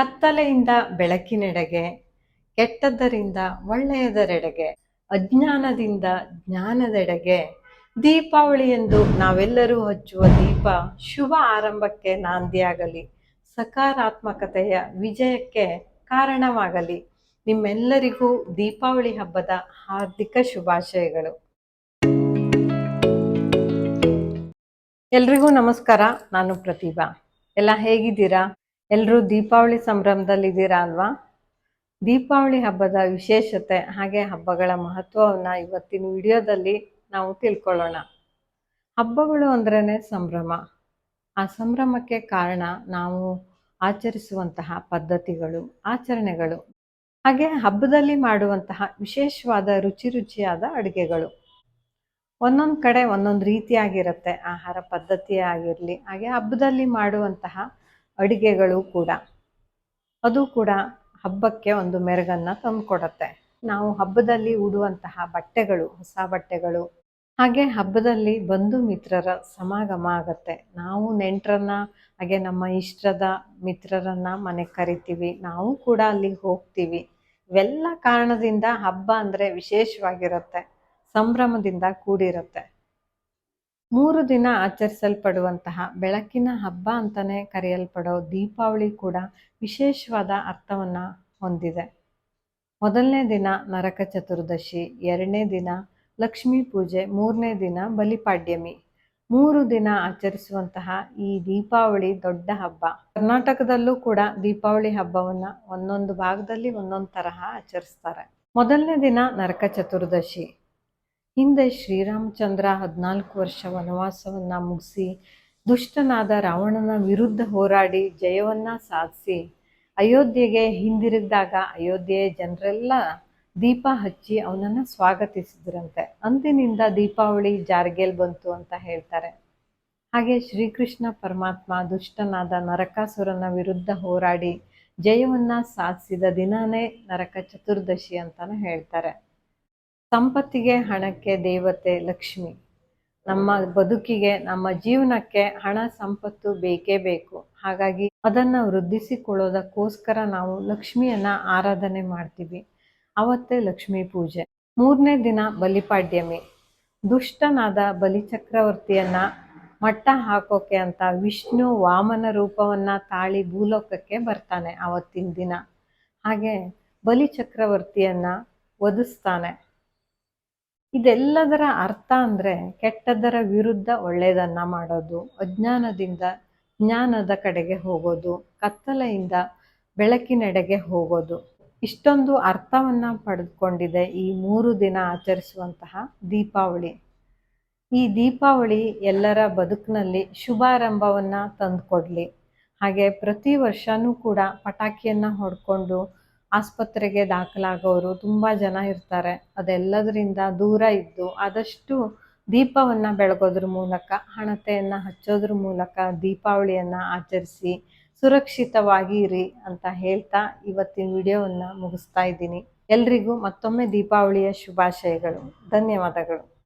ಕತ್ತಲೆಯಿಂದ ಬೆಳಕಿನೆಡೆಗೆ, ಕೆಟ್ಟದ್ದರಿಂದ ಒಳ್ಳೆಯದರೆಡೆಗೆ, ಅಜ್ಞಾನದಿಂದ ಜ್ಞಾನದೆಡೆಗೆ, ದೀಪಾವಳಿ ಎಂದು ನಾವೆಲ್ಲರೂ ಹಚ್ಚುವ ದೀಪ ಶುಭ ಆರಂಭಕ್ಕೆ ನಾಂದಿಯಾಗಲಿ, ಸಕಾರಾತ್ಮಕತೆಯ ವಿಜಯಕ್ಕೆ ಕಾರಣವಾಗಲಿ. ನಿಮ್ಮೆಲ್ಲರಿಗೂ ದೀಪಾವಳಿ ಹಬ್ಬದ ಹಾರ್ದಿಕ ಶುಭಾಶಯಗಳು. ಎಲ್ರಿಗೂ ನಮಸ್ಕಾರ, ನಾನು ಪ್ರತಿಭಾ. ಎಲ್ಲ ಹೇಗಿದ್ದೀರಾ? ಎಲ್ಲರೂ ದೀಪಾವಳಿ ಸಂಭ್ರಮದಲ್ಲಿದ್ದೀರಾ ಅಲ್ವಾ? ದೀಪಾವಳಿ ಹಬ್ಬದ ವಿಶೇಷತೆ ಹಾಗೆ ಹಬ್ಬಗಳ ಮಹತ್ವವನ್ನು ಇವತ್ತಿನ ವಿಡಿಯೋದಲ್ಲಿ ನಾವು ತಿಳ್ಕೊಳ್ಳೋಣ. ಹಬ್ಬಗಳು ಅಂದ್ರೇ ಸಂಭ್ರಮ. ಆ ಸಂಭ್ರಮಕ್ಕೆ ಕಾರಣ ನಾವು ಆಚರಿಸುವಂತಹ ಪದ್ಧತಿಗಳು, ಆಚರಣೆಗಳು, ಹಾಗೆ ಹಬ್ಬದಲ್ಲಿ ಮಾಡುವಂತಹ ವಿಶೇಷವಾದ ರುಚಿ ರುಚಿಯಾದ ಅಡುಗೆಗಳು. ಒಂದೊಂದು ಕಡೆ ಒಂದೊಂದು ರೀತಿಯಾಗಿರುತ್ತೆ ಆಹಾರ ಪದ್ಧತಿ ಆಗಿರಲಿ, ಹಾಗೆ ಹಬ್ಬದಲ್ಲಿ ಮಾಡುವಂತಹ ಅಡುಗೆಗಳು ಕೂಡ. ಅದು ಕೂಡ ಹಬ್ಬಕ್ಕೆ ಒಂದು ಮೆರುಗನ್ನು ತಂದುಕೊಡತ್ತೆ. ನಾವು ಹಬ್ಬದಲ್ಲಿ ಉಡುವಂತಹ ಬಟ್ಟೆಗಳು, ಹೊಸ ಬಟ್ಟೆಗಳು, ಹಾಗೆ ಹಬ್ಬದಲ್ಲಿ ಬಂಧು ಮಿತ್ರರ ಸಮಾಗಮ ಆಗತ್ತೆ. ನಾವು ನೆಂಟರನ್ನ, ಹಾಗೆ ನಮ್ಮ ಇಷ್ಟದ ಮಿತ್ರರನ್ನ ಮನೆಗೆ ಕರಿತೀವಿ. ನಾವು ಕೂಡ ಅಲ್ಲಿಗೆ ಹೋಗ್ತೀವಿ. ಇವೆಲ್ಲ ಕಾರಣದಿಂದ ಹಬ್ಬ ಅಂದರೆ ವಿಶೇಷವಾಗಿರುತ್ತೆ. ಸಂಭ್ರಮದಿಂದ ಕೂಡಿರುತ್ತೆ. ಮೂರು ದಿನ ಆಚರಿಸಲ್ಪಡುವಂತಹ ಬೆಳಕಿನ ಹಬ್ಬ ಅಂತಲೇ ಕರೆಯಲ್ಪಡೋ ದೀಪಾವಳಿ ಕೂಡ ವಿಶೇಷವಾದ ಅರ್ಥವನ್ನು ಹೊಂದಿದೆ. ಮೊದಲನೇ ದಿನ ನರಕ ಚತುರ್ದಶಿ, ಎರಡನೇ ದಿನ ಲಕ್ಷ್ಮೀ ಪೂಜೆ, ಮೂರನೇ ದಿನ ಬಲಿಪಾಡ್ಯಮಿ. ಮೂರು ದಿನ ಆಚರಿಸುವಂತಹ ಈ ದೀಪಾವಳಿ ದೊಡ್ಡ ಹಬ್ಬ. ಕರ್ನಾಟಕದಲ್ಲೂ ಕೂಡ ದೀಪಾವಳಿ ಹಬ್ಬವನ್ನು ಒಂದೊಂದು ಭಾಗದಲ್ಲಿ ಒಂದೊಂದು ತರಹ ಆಚರಿಸ್ತಾರೆ. ಮೊದಲನೇ ದಿನ ನರಕ ಚತುರ್ದಶಿ ಹಿಂದೆ ಶ್ರೀರಾಮಚಂದ್ರ ಹದಿನಾಲ್ಕು ವರ್ಷ ವನವಾಸವನ್ನು ಮುಗಿಸಿ ದುಷ್ಟನಾದ ರಾವಣನ ವಿರುದ್ಧ ಹೋರಾಡಿ ಜಯವನ್ನು ಸಾಧಿಸಿ ಅಯೋಧ್ಯೆಗೆ ಹಿಂದಿರುಗಿದಾಗ ಅಯೋಧ್ಯೆಯ ಜನರೆಲ್ಲ ದೀಪ ಹಚ್ಚಿ ಅವನನ್ನು ಸ್ವಾಗತಿಸಿದ್ರಂತೆ. ಅಂದಿನಿಂದ ದೀಪಾವಳಿ ಜಾರಿಗೆಲ್ ಬಂತು ಅಂತ ಹೇಳ್ತಾರೆ. ಹಾಗೆ ಶ್ರೀಕೃಷ್ಣ ಪರಮಾತ್ಮ ದುಷ್ಟನಾದ ನರಕಾಸುರನ ವಿರುದ್ಧ ಹೋರಾಡಿ ಜಯವನ್ನು ಸಾಧಿಸಿದ ದಿನಾನೇ ನರಕ ಚತುರ್ದಶಿ ಅಂತಲೂ ಹೇಳ್ತಾರೆ. ಸಂಪತ್ತಿಗೆ ಹಣಕ್ಕೆ ದೇವತೆ ಲಕ್ಷ್ಮಿ. ನಮ್ಮ ಬದುಕಿಗೆ, ನಮ್ಮ ಜೀವನಕ್ಕೆ ಹಣ, ಸಂಪತ್ತು ಬೇಕೇ ಬೇಕು. ಹಾಗಾಗಿ ಅದನ್ನು ವೃದ್ಧಿಸಿಕೊಳ್ಳೋದಕ್ಕೋಸ್ಕರ ನಾವು ಲಕ್ಷ್ಮಿಯನ್ನ ಆರಾಧನೆ ಮಾಡ್ತೀವಿ. ಅವತ್ತೇ ಲಕ್ಷ್ಮೀ ಪೂಜೆ. ಮೂರನೇ ದಿನ ಬಲಿಪಾಡ್ಯಮಿ. ದುಷ್ಟನಾದ ಬಲಿಚಕ್ರವರ್ತಿಯನ್ನು ಮಟ್ಟ ಹಾಕೋಕೆ ಅಂತ ವಿಷ್ಣು ವಾಮನ ರೂಪವನ್ನ ತಾಳಿ ಭೂಲೋಕಕ್ಕೆ ಬರ್ತಾನೆ ಅವತ್ತಿನ ದಿನ. ಹಾಗೆ ಬಲಿಚಕ್ರವರ್ತಿಯನ್ನು ವಧಿಸ್ತಾನೆ. ಇದೆಲ್ಲದರ ಅರ್ಥ ಅಂದರೆ ಕೆಟ್ಟದರ ವಿರುದ್ಧ ಒಳ್ಳೆಯದನ್ನು ಮಾಡೋದು, ಅಜ್ಞಾನದಿಂದ ಜ್ಞಾನದ ಕಡೆಗೆ ಹೋಗೋದು, ಕತ್ತಲೆಯಿಂದ ಬೆಳಕಿನೆಡೆಗೆ ಹೋಗೋದು. ಇಷ್ಟೊಂದು ಅರ್ಥವನ್ನು ಪಡೆದುಕೊಂಡಿದೆ ಈ ಮೂರು ದಿನ ಆಚರಿಸುವಂತಹ ದೀಪಾವಳಿ. ಈ ದೀಪಾವಳಿ ಎಲ್ಲರ ಬದುಕಿನಲ್ಲಿ ಶುಭಾರಂಭವನ್ನು ತಂದುಕೊಡ್ಲಿ. ಹಾಗೆ ಪ್ರತಿ ವರ್ಷನೂ ಕೂಡ ಪಟಾಕಿಯನ್ನು ಹೊಡ್ಕೊಂಡು ಆಸ್ಪತ್ರೆಗೆ ದಾಖಲಾಗೋರು ತುಂಬ ಜನ ಇರ್ತಾರೆ. ಅದೆಲ್ಲದರಿಂದ ದೂರ ಇದ್ದು ಆದಷ್ಟು ದೀಪವನ್ನು ಬೆಳಗೋದ್ರ ಮೂಲಕ, ಹಣತೆಯನ್ನು ಹಚ್ಚೋದ್ರ ಮೂಲಕ ದೀಪಾವಳಿಯನ್ನು ಆಚರಿಸಿ ಸುರಕ್ಷಿತವಾಗಿ ಇರಿ ಅಂತ ಹೇಳ್ತಾ ಇವತ್ತಿನ ವಿಡಿಯೋವನ್ನು ಮುಗಿಸ್ತಾ ಇದ್ದೀನಿ. ಎಲ್ರಿಗೂ ಮತ್ತೊಮ್ಮೆ ದೀಪಾವಳಿಯ ಶುಭಾಶಯಗಳು. ಧನ್ಯವಾದಗಳು.